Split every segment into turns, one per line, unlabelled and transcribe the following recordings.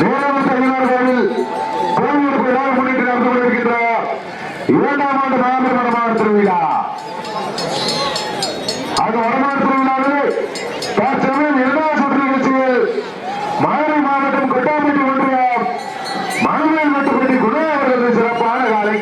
நேரம் தகுதியார் கோவில் கோவிலுக்கு விழா முன்னிட்டு நடந்து கொண்டிருக்கின்ற இரண்டாம் ஆண்டு மாபெரும் வடமாடு திருவிழா. அது வடமாடு திருவிழாவில் தற்சமயம் இரண்டாவது சுற்று நிகழ்ச்சியில் மதுரை மாவட்டம் கொட்டாம்பட்டி ஒன்றியம் மணமேல் மட்டுப்பட்டி குணா அவர்களது சிறப்பான காலை.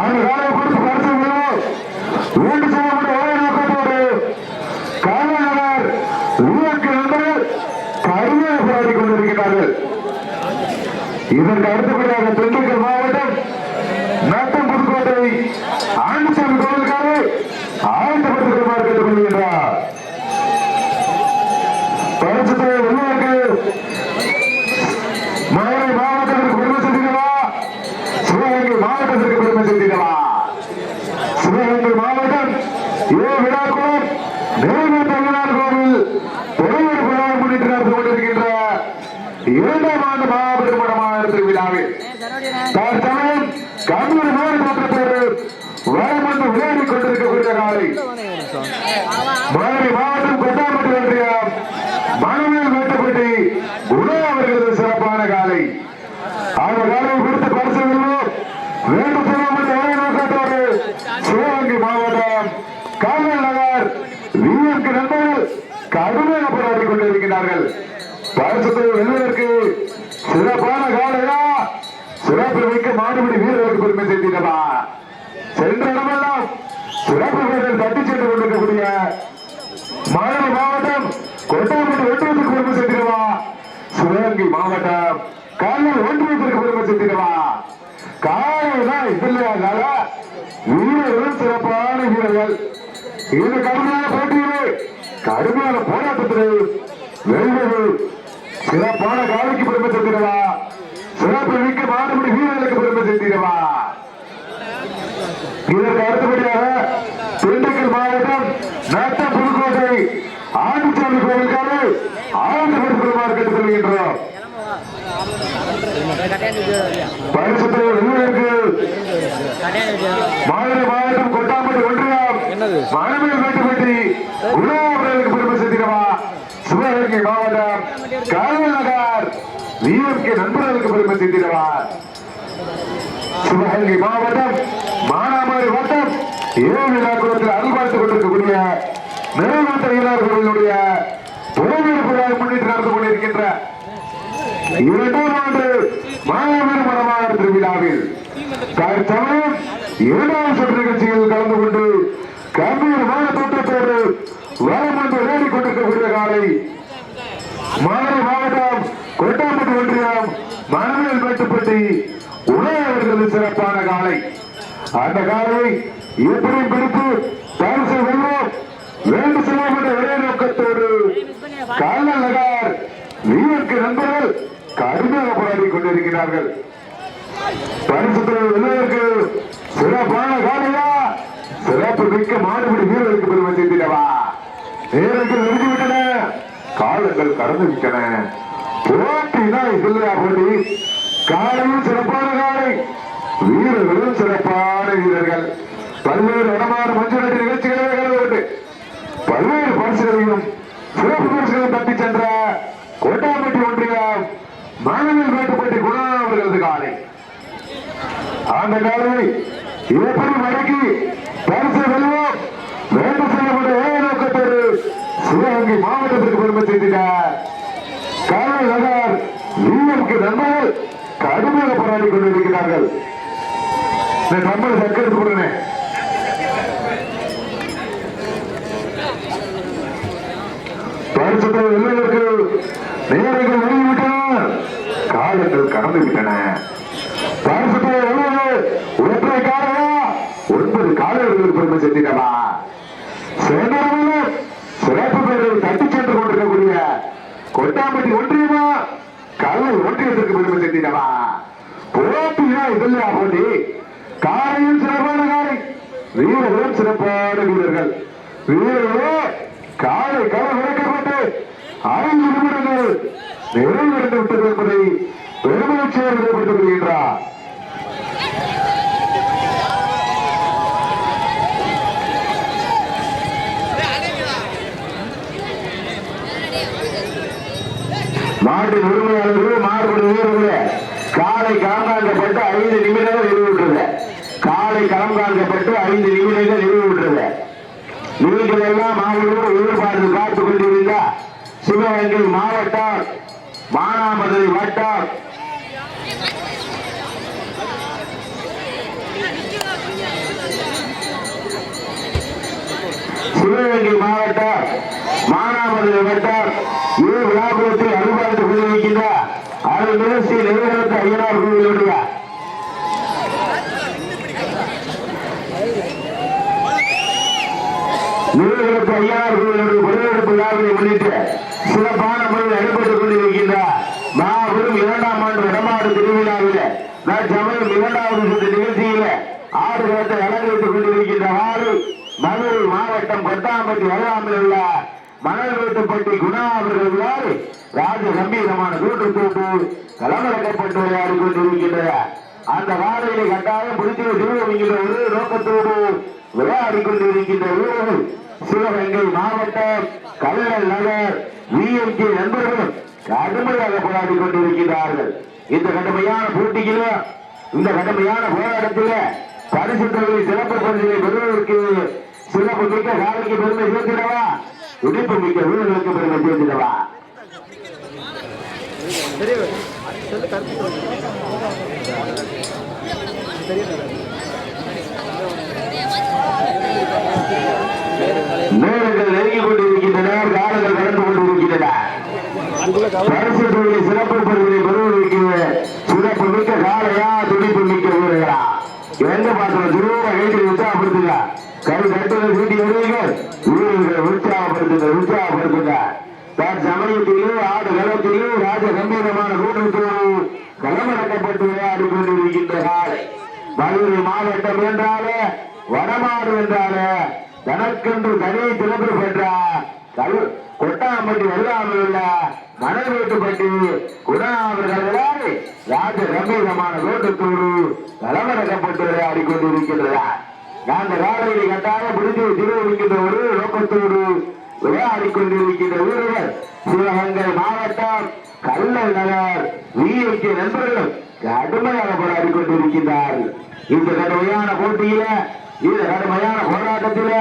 அந்த காலை கொடுத்து பரிசு விழுவோம் வேண்டு செய்யப்பட்ட ஒரே நோக்கத்தோடு காவலர் ஊருக்கு நண்பர்கள் கடுமையாக போராடி கொண்டிருக்கிறார்கள் இதற்கு அடுத்தபடியாக திண்டுக்கல் மாவட்டம் நத்தம் புதுக்கோட்டை ஆண்டிசாமி கோவிலுக்காக ஆழ்ந்தபடுத்துமாறு கேட்டுக்கொள்கின்றார் பரிசுத்தை உள்ளவருக்கு மதுரை மாவட்டத்திற்கு பெருமை சேர்த்தீர்களா சிவகங்கை மாவட்டத்திற்கு பெருமை சேர்த்தீர்களா சிவகங்கை மாவட்டம் ஏ விழாக்குளம் நிறைவேற்ற விழார் கோவில் தொழில் விழா முன்னிட்டு நடந்து கொண்டிருக்கின்ற இரண்டாம் ஆண்டு மாபெரும் மடமான திருவிழாவில் தற்சமயம் கம்பூர் மாவட்டத்தோடு வயமந்து விளையாடிக் கொண்டிருக்கக்கூடிய காலை மாவட்டம் கொட்டாம்பட்டி ஒன்றியம் மணமேல் வெட்டப்பட்டி குணா அவர்களது சிறப்பான காலை அந்த காலை கொடுத்து பரிசு வெல்வோம் வேண்டும் சொல்லப்பட்ட ஒரே நோக்கத்தோடு சிவகங்கை மாவட்டம் காவல் நகர் வீரருக்கு நண்பர்கள் கடுமையாக போராடி கொண்டிருக்கிறார்கள் பரிசுத்தை வெல்வதற்கு சிறப்பான காலையா சிறப்பு மிக்க மாடுபிடி வீரர்களுக்கு சென்ற இடமெல்லாம் சிறப்பு வீரர்கள் தட்டி சென்று கொண்டிருக்கக்கூடிய மாநில மாவட்டம் கொட்டாம்பட்டு ஒன்றியத்திற்கு குடும்பம் சேர்த்திடவா? சிவகங்கை மாவட்டம் கல்லூர் ஒன்றியத்திற்கு குடும்பம் சேர்த்திடவா? காலைதான் இல்லையா கால வீரர்கள் சிறப்பான வீரர்கள். இந்த கடுமையான போட்டியிலே கடுமையான போராட்டத்தில் வெல்வது சிறப்பான காலைக்கு பெருமை சேர்த்திடவா? சிறப்பு மிக்க மாறுபடி வீரர்களுக்கு பெருமை சேர்த்திடவா? இதற்கு அடுத்தபடியாக திண்டுக்கல் மாவட்டம் நட்ட புதுக்கோட்டை ஆண்டிச்சாமி கோவிலுக்காக ஆண்டு பெருமாறு கேட்டுக் கொள்கின்றோம். பரிசுத்தை வீரருக்கு மதுரை மாவட்டம் கொட்டாம்பட்டி ஒன்றியம் மணமேல் மேட்டுப்பட்டி குணாபுரருக்கு பெருமை சேர்த்திடவா? சிவகங்கை மாவட்டம் காவல் நகர் வீரருக்கு நண்பர்களுக்கு பெருமை சேர்த்திடவா? சிவகங்கை மாவட்டம் மானாமலை வட்டம் ஏழு விழாக்குளத்தில் அருள்பார்த்துக் கொண்டிருக்கக்கூடிய நிறைவேற்ற இயலாளர்களுடைய தொழில் விழாவை முன்னிட்டு நடந்து கொண்டிருக்கின்ற இரண்டாம் ஆண்டு மாயாவரம் மரமாக திருவிழாவில் தற்சமயம் இரண்டாம் சுற்று நிகழ்ச்சியில் கலந்து கொண்டு கம்பீரமான தோற்றத்தோடு வரம் வந்து விளையாடி கொண்டிருக்கக்கூடிய காலை மதுரை மாவட்டம் கொட்டாம்பட்டி ஒன்றியம் மணமேல் மேட்டுப்பட்டி உணவர்களது சிறப்பான காலை. அந்த காலை எப்படி பிடித்து பரிசு வெல்வோம் வேண்டு செல்வோம் என்ற ஒரே நோக்கத்தோடு காலல் நகர் வீரருக்கு நண்பர்கள் கடுமையாக போராடி கொண்டிருக்கிறார்கள். பரிசுத்தை வெல்வதற்கு சிறப்பான காலையா சிறப்பு மிக்க மாடுபிடி வீரருக்கு பெருமை சேர்த்திடவா? நேரத்தில் நெருங்கிவிட்டன காலங்கள் கடந்து விட்டன. போட்டினா இல்லையா போட்டி? காலையும் சிறப்பான காலை வீரர்களும் சிறப்பான வீரர்கள் பல்வேறு இடமான மஞ்சள் நிகழ்ச்சிகளை கலந்து பல்வேறு பரிசுகளையும் சிறப்பு பரிசுகளையும் தட்டி சென்ற கோட்டாம்பட்டி ஒன்றியம் மாணவியல் வேட்டுப்பட்டி குணா அவர்களது காலை. அந்த காலை எப்படி மடக்கி பரிசு வெல்வோம்? வேண்டும் செய்யப்பட்ட ஏ நோக்கத்தோடு சிவகங்கை மாவட்டத்திற்கு பெருமை செய்தினார் காலை நகர் வீரருக்கு நண்பர்கள் கடுமையாக போராடி கொண்டிருக்கிறார்கள். இந்த நம்மளை சக்கர் கொடுங்க. பரிசுத்தை வெல்வதற்கு நேரங்கள் வெளியிட்டன காலங்கள் கடந்து விட்டன. பரிசுத்தை வெல்வது ஒற்றை காரணம்
அவர்களுக்கு பெருமை சேர்த்திடவா? சேனரவனும் சிறப்பு பேரை தட்டி சென்று கொண்டிருக்கக்கூடிய கொட்டாம்பட்டி ஒன்றியமா? கல்லை ஒன்றியத்திற்கு பெருமை சேர்த்திடவா? போட்டியா இதெல்லாம் போட்டி? காரையும் சிறப்பான காரை. வீரர்களும் சிறப்பான வீரர்கள். வீரர்களோ காலை களம் இறக்கப்பட்டு ஐந்து நிமிடங்கள் நிறைவடைந்து விட்டது என்பதை பெருமகிழ்ச்சியோடு ஏற்படுத்திக் கொள்கின்றார் மாட்டின் உரிமையாளர்கள் மாறுபடி வீரர்களே காலை களம் காண்கப்பட்டு ஐந்து நிமிடங்கள் நிறைவுற்றது காலை களம் ஐந்து நிமிடங்கள் நிறைவுற்றது நீங்கள் எல்லாம் மாவட்டம் எதிர்பார்த்து பார்த்துக் கொண்டிருந்த சிவகங்கை மாவட்டம் மானாமதுரை வட்டம். சிவகங்கை மாவட்டம் மானாமதுரை வட்டம் இரு விழாபுரத்தில் அனுபவித்துக் கொண்டிருக்கின்ற அருள் நிகழ்ச்சி நிறுவனத்து ஐயனார் கோவிலுடைய நிறுவனத்து ஐயனார் கோவிலுடைய பரிவெடுப்பு விழாவினை முன்னிட்டு சிறப்பான முறையில் நடைபெற்றுக் கொண்டிருக்கின்ற மாபெரும் இரண்டாம் ஆண்டு வடமாடு திருவிழாவில் சமயம் இரண்டாவது சுற்று நிகழ்ச்சியில ஆறு ஆடுகளத்தை அலங்கரித்துக் கொண்டிருக்கின்ற வாறு மதுரை மாவட்டம் கொட்டாம்பட்டி அருகாமையில் உள்ள மணல் வீட்டுப்பட்டி குணா அவர்கள் ராஜ கம்பீரமான கூட்டு தூட்டு களமிறக்கப்பட்டு விளையாடி கொண்டிருக்கின்றன அந்த வாழையை கட்டாயம் பிடித்து திருவங்கின்ற ஒரு நோக்கத்தோடு விளையாடி கொண்டிருக்கின்ற வீரர்கள் சிவகங்கை மாவட்டம் கல்லல் நகர் விஎம்கே நண்பர்களும் கடுமையாக போராடி கொண்டிருக்கிறார்கள். இந்த கடுமையான போட்டியில இந்த கடுமையான போராட்டத்தில பரிசு தொகை சிறப்பு பரிசிலை பெறுவதற்கு சிறப்பு மிக்க காலைக்கு பெருமை சேர்த்திடவா? துடிப்பு மிக்க வீரர்களுக்கு பெருமை சேர்த்திடவா? நேரங்கள் நெருங்கிக் கொண்டிருக்கின்றன காலங்கள் கடந்து கொண்டிருக்கின்றன. பரிசு தொகை சிறப்பு பரிசிலை பெறுவதற்கு சிறப்பு மிக்க காலையா துடிப்பு மிக்க வீரர்களா? எந்த பாத்திரம்? திரும்ப கைத்தில் உற்சாகப்படுத்துங்க. கரு கட்டுகள் சீட்டி வருவீர்கள் வீரர்கள் உற்சாகப்படுத்துங்க உற்சாகப்படுத்துங்க. சமயத்திலும் ஆடு களத்திலே ராஜ கம்பீரமான கூட்டத்தோடு களமிறக்கப்பட்டு விளையாடி கொண்டிருக்கின்ற காலை மதுரை மாவட்டம் என்றாலே வடமாடு என்றாலே தனக்கென்று தனி திறப்பு பெற்ற கல் கொட்டாம்பட்டி வெள்ளாமல் உள்ள மணல் வீட்டுப்பட்டி குணா ராஜ கம்பீரமான கூட்டத்தோடு கலவரக்கப்பட்டு விளையாடி கொண்டிருக்கின்றார் அந்த காலையை கட்டாயம் பிடித்து திருவிக்கின்ற ஒரு நோக்கத்தோடு விளையாடி கொண்டிருக்கின்ற வீரர்கள் சிவகங்கை மாவட்டம் கல்லல் நகர். விஐக்கு நண்பர்களும் கடுமையாக போராடி கொண்டிருக்கின்றார்கள் இந்த கடுமையான போட்டியில இந்த கடுமையான போராட்டத்தில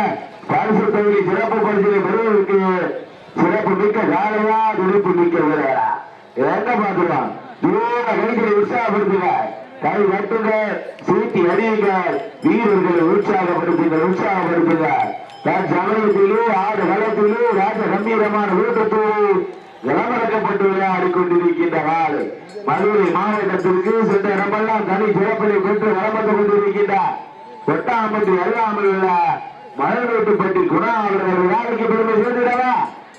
பரிசு தொகுதி சிறப்பு பரிசு பெறுவதற்கு சிறப்பு மிக்க காலையா துடிப்பு மிக்க வீரரா எங்க பாத்துக்கலாம் தூர கைகளை உற்சாகப்படுத்துங்க கை கட்டுங்க சீட்டி அடியுங்க வீரர்களை உற்சாகப்படுத்துங்க உற்சாகப்படுத்துங்க தன் சமயத்திலே ஆடு களத்திலே ராஜ கம்பீரமான ஊட்டத்தோடு விளம்பரக்கப்பட்டு விளையாடி கொண்டிருக்கின்ற காலை மதுரை மாவட்டத்திற்கு சென்ற இடமெல்லாம் தனி சிறப்பினை பெற்று விளம்பரத்து கொண்டிருக்கின்றார். கொட்டாம்பட்டி அருகாமல் உள்ள மலர்வேட்டுப்பட்டி குணா அவர்கள் விழாவுக்கு பெருமை சேர்ந்திடவா?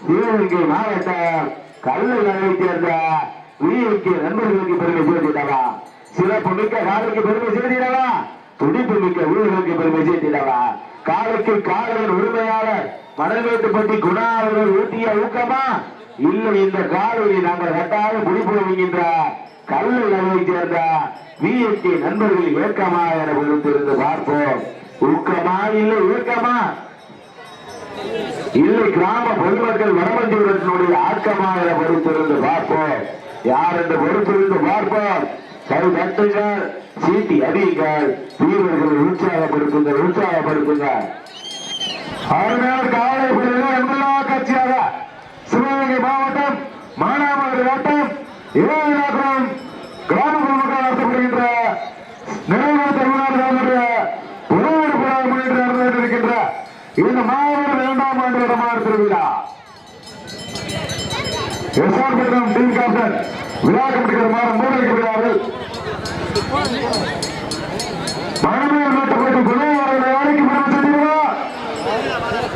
சிவகங்கை மாவட்டம் கல்லு சேர்ந்த உயிருக்கு நண்பர்களுக்கு பெருமை சேர்த்திடவா சிறப்பு மிக்க காலைக்கு பெருமை சேர்த்திடவா துடிப்பு மிக்க உயிர்களுக்கு பெருமை சேர்த்திடவா காலைக்கு காலையின் உரிமையாளர் மணல்வேட்டுப்பட்டி குணா அவர்கள் ஊட்டிய ஊக்கமா? இல்லை இந்த காலையை நாங்கள் கட்டாயம் பிடிப்புகின்ற கல்லு கல்லூரியை சேர்ந்த விஎஸ்டி நண்பர்கள் ஏக்கமா என பொறுத்திருந்து பார்ப்போம். ஊக்கமா இல்லை ஊக்கமா? இல்லை கிராம பொதுமக்கள் வடமஞ்சுரத்தினுடைய ஆக்கமா என பொறுத்திருந்து பார்ப்போம். யார் என்று பொறுத்திருந்து பார்ப்போம். கரு கட்டுங்கள் சீட்டி அடியுங்கள். வீரர்களை உற்சாகப்படுத்துங்கள் உற்சாகப்படுத்துங்கள் அருமையான காலை பிள்ளைகள் என்பதாக கட்சியாக சிவகங்கை மாவட்டம் மானாமதுரை வட்டம் இளையராஜன் கிராமப்புற மக்கள் நடத்தப்படுகின்ற நிறைவு தமிழ்நாடு உறவு புறாக முன்னேற்ற நடந்திருக்கின்ற இந்த இரண்டாம் ஆண்டு இடமான திருவிழா. எஸ்ஆர் பெற்றம் டீம் கேப்டன் விழா கமிட்டிகளுமான மூளைக்கு விழாவில் மனமையில் நாட்டப்பட்டு குணவாரங்களை அழைக்கு
பெருமை சொல்லிடுவா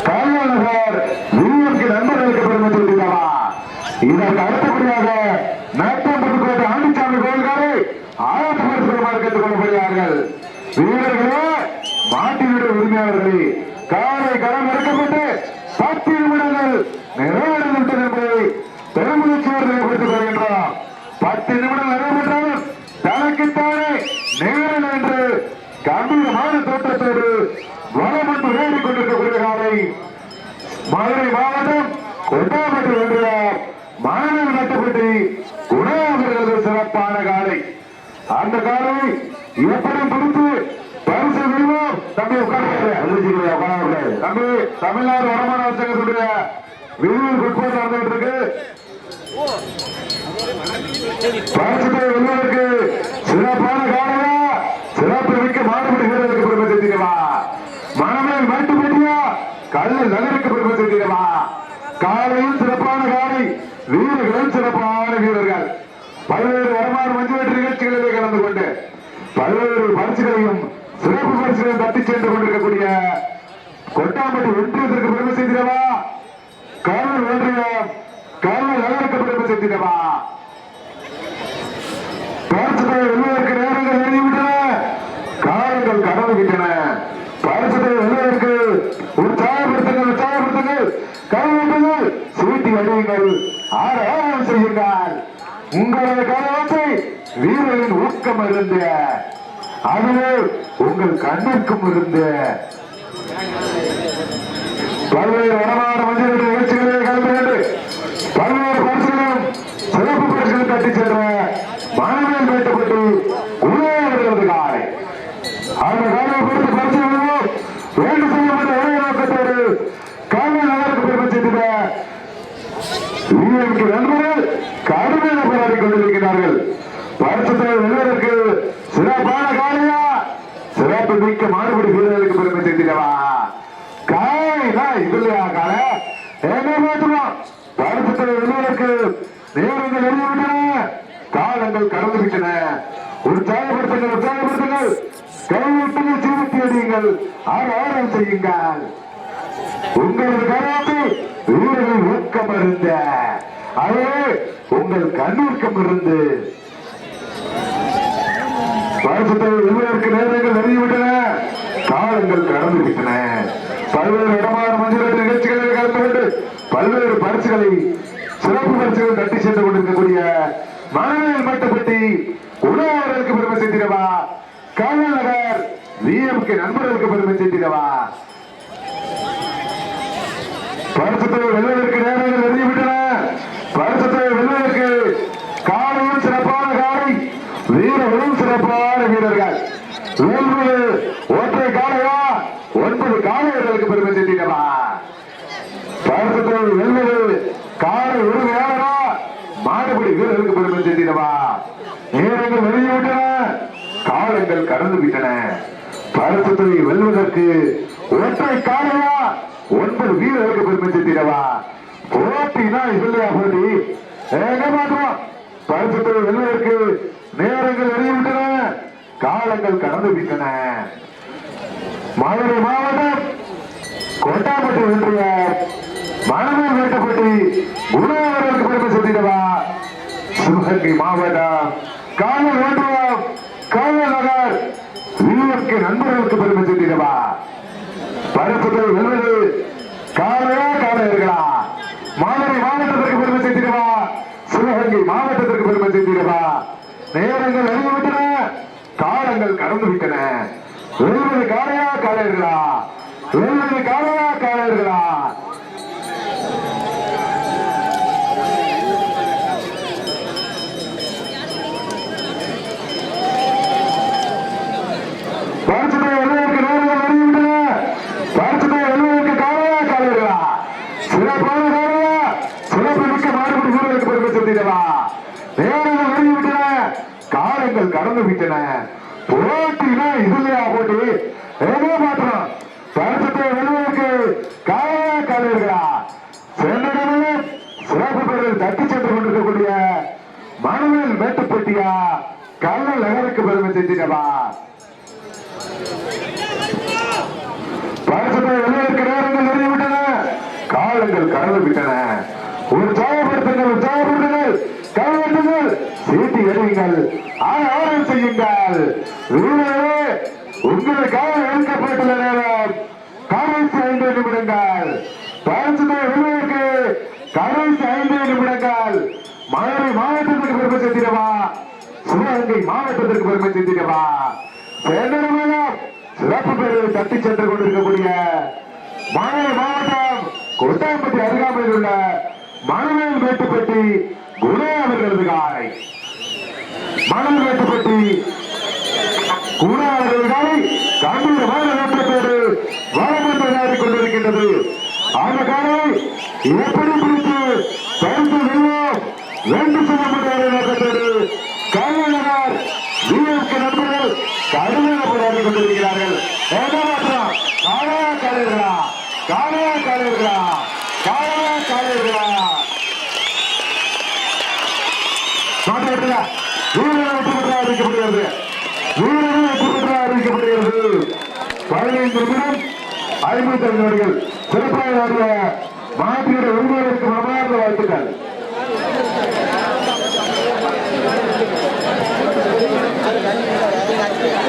கல்யாணர் நண்பர்களுக்கு பெருமை சொல்லிடுவா இதற்கு அடுத்தபடியாக வீரர்களே மாட்டினுடைய உரிமையாளர்களே காலை கரம் இறக்கப்பட்டு பத்து நிமிடங்கள் நிறைவடைந்துவிட்டது என்பதை பெருமகிழ்ச்சியோடு நிலைப்படுத்திக் கொள்கின்றோம் பத்து நிமிடம் நிறைவேற்றாலும் தனக்குத்தானே நேரம் என்று கம்பீரமான தோற்றத்தோடு வளம் என்று வேண்டிக் கொண்டிருக்கக்கூடிய காலை மதுரை மாவட்டம் கொட்டாம்பட்டி ஒன்றிய மாணவர் நட்டப்பட்டி குணாவர்களது சிறப்பான காலை அந்த காலை எப்படி பிடித்து பரிசு விடுவோம் தம்பி உட்கார்ந்து தம்பி தமிழ்நாடு வருமான சங்கத்துடைய விரிவு உட்பட்டு நடந்துட்டு இருக்கு. வெல்வதற்கு சிறப்பான காலையா சிறப்பு மிக்க மாறுபடி வீரருக்கு பெருமை சேர்த்திடவா மனமேல் மட்டு பெட்டியா? கல்லு நகருக்கு பெருமை சேர்த்திடவா காலையும் சிறப்பான காலை வீரர்களும் சிறப்பான வீரர்கள். பல்வேறு வரலாறு வந்து பல்வேறு பரிசுகளையும் சிறப்பு பரிசுகளையும் தட்டி சென்று கொண்டிருக்கக்கூடிய கொட்டாம்பட்டி ஒன்றியத்திற்கு பெருமை செய்திடவா? கர்னல் ஒன்றியம் கர்னல் நகருக்கு பெருமை செய்திடவா? பரிசுத்தை வெல்வதற்கு நேரங்கள் எழுதிவிட்டன. காலங்கள் கடந்து விட்டன பரிசுத்தை வெல்வதற்கு உற்சாகப்படுத்துங்கள். உற்சாகப்படுத்துங்கள் கைவிட்டுங்கள் சீட்டி அடியுங்கள் ஆராயம் செய்யுங்கள். உங்களது கரவத்தை வீரரின் ஊக்கம் இருந்த அதுவே உங்கள் கண்ணிற்கும் இருந்த பல்வேறு வடமாட மஞ்சள் நிகழ்ச்சிகளில் கலந்து கொண்டு பல்வேறு பரிசுகளும் சிறப்பு பரிசுகளும் தட்டி சென்ற மாணவர்கள் வேட்டப்பட்டு உணவர்களது காலை அந்த காலை பொறுத்து பரிசு விடுவோம் வேண்டு செய்யப்பட்ட ஒரே நோக்கத்தோடு காலை நகருக்கு பெருமை செய்திட வீரருக்கு நண்பர்கள் கடுமையான போராடி கொண்டிருக்கிறார்கள் பரிசுத்தை வெல்வதற்கு சிறப்பான காலையா சிறப்பு மிக்க மாறுபடி வீரர்களுக்கு பெருமை சேர்த்திடவா? காலைனா இல்லையா கால. என்ன எழுதுவதற்கு நேரங்கள் எழுதிவிட்டன காலங்கள் கடந்து விட்டன. உற்சாகப்படுத்துங்கள் உற்சாகப்படுத்துங்கள். கைவிட்டுங்கள் சீர்த்தி அடியுங்கள். ஆராயம் செய்யுங்கள். உங்களது கராத்து வீரர்கள் ஊக்கம் இருந்த அதே உங்கள் கண்ணூர்க்கம் இருந்து பரிசுத்தை வெல்வதற்கு நேரங்கள் நெருங்கிவிட்டன. காலங்கள் கடந்து விட்டன பல்வேறு இடமான மஞ்சள் நிகழ்ச்சிகளில் கலந்து கொண்டு பல்வேறு பரிசுகளை சிறப்பு பரிசுகள் தட்டி சென்று கொண்டிருக்கக்கூடிய மனநில் மட்டுப்பட்டி உணவர்களுக்கு பெருமை சேர்த்திடவா? கமல் நகர் விஎம்கே நண்பர்களுக்கு பெருமை சேர்த்திடவா? பரிசுத்தை வெல்வதற்கு நேரங்கள் நெருங்கிவிட்டன பரிசுத்தை வெல்வதற்கு காலையும் சிறப்பான காலை வீரர்களும் சிறப்பான வீரர்கள் ஒன்பது ஒற்றை காலையா ஒன்பது காலையர்களுக்கு பெருமை சேர்த்திடவா பரிசுத்தை வெல்வது காலை விடுகிறாரா மாடுபடி வீரருக்கு பெருமை சேர்த்திடவா? நேரங்கள் வெளியிட்டன காலங்கள் கடந்து விட்டன. பரிசுத்தை வெல்வதற்கு ஒற்றை காலையா? ஒன்பது வீரருக்கு பெருமை சேர்த்திடவா? போட்டினா இல்லையா போட்டி? எங்க மாற்றோம்? பரிசுத்தை வெல்வதற்கு நேரங்கள் வெளியிட்டன காலங்கள் கடந்து விட்டன. மதுரை மாவட்டம் கோட்டாப்பட்டி ஒன்றிய மணமூர் வேட்டப்பட்டி குணவர்களுக்கு பெருமை சேர்த்திடவா? சிவகங்கை மாவட்டம் காவல் ஒன்றியம் காவல் நகர் வீரருக்கு நண்பர்களுக்கு பெருமை சேர்த்திடவா? பரிசுத்தை வெல்வது காலையா இருக்கலாம் மதுரை மாவட்டத்திற்கு பெருமை சேர்த்திடவா? சிவகங்கை மாவட்டத்திற்கு பெருமை சேர்த்திடவா? நேரங்கள் அறிவிட்டன காலங்கள் கடந்து விட்டன வெல்வது காலையா காலையர்களா வெல்வது காலையா காலையர்களா இருக்கலாம் வீரர்களுக்கு பெருமை சேர்த்திடவா காலங்கள் கடந்து விட்டன. போட்டினா இதுலையா போட்டி? ஏதோ மாற்றம் பரிசுத்தை வெல்வதற்கு காலையா காலையர்களா சென்னையிலே சிறப்பு பெயரில் தட்டி சென்று கொண்டிருக்கக்கூடிய மனுவில் மேட்டுப்பட்டியா கள்ள நகருக்கு பெருமை செஞ்சினவா பரிசுத்தை வெல்வதற்கு நேரங்கள் நெருங்கிவிட்டன காலங்கள் கடந்து விட்டன. உற்சாகப்படுத்துங்கள் உற்சாகப்படுத்த உற்சாகப்படுத்துங்கள் கைவட்டுங்கள் சீட்டி எறியுங்கள் ஆரம் செய்யுங்கள். வீரர்களே உங்களுக்காக எடுக்கப்பட்டுள்ள நேரம். கடைசி ஐந்து நிமிடங்கள். பரிசுத்தை விருதுக்கு கடைசி ஐந்து நிமிடங்கள். மதுரை மாவட்டத்திற்கு பெருமை சேர்த்திடவா? சிவகங்கை மாவட்டத்திற்கு பெருமை சேர்த்திடவா? சேந்தனமங்கலம் சிறப்பு பேரை தட்டி சென்று கொண்டிருக்கக்கூடிய மதுரை மாவட்டம் கொட்டாம்பட்டி அருகாமையில் உள்ள மணமேல் மேட்டுப்பட்டி குணே அவர்களது காலை மணல் வேட்டுப்பட்டி குணா அவர்களது காலை கம்பீரமான நோக்கத்தோடு வளம் விளையாடி கொண்டிருக்கின்றது. அந்த காலை எப்படி பிடித்து பரிசு வெல்வோம் வென்று சொல்லப்பட்ட நோக்கத்தோடு கலைஞர் வீரருக்கு நண்பர்கள் கடுமையாக போராடி கொண்டிருக்கிறார்கள். காலையா காலையா காலையா காலையா காலையா காலையா மாற்றப்பட்டதா வீரர்கள் வெற்றி பெற்றா அறிவிக்கப்படுகிறது வீரர்கள் வெற்றி பெற்றா அறிவிக்கப்படுகிறது பதினைந்து நிமிடம் ஐம்பத்தி ஐந்து நொடிகள் சிறப்பாக ஆடிய மாற்றியுடைய உரிமைகளுக்கு மனமார்ந்த வாழ்த்துக்கள்.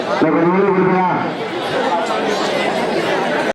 இல்ல, கொஞ்சம் வெளியே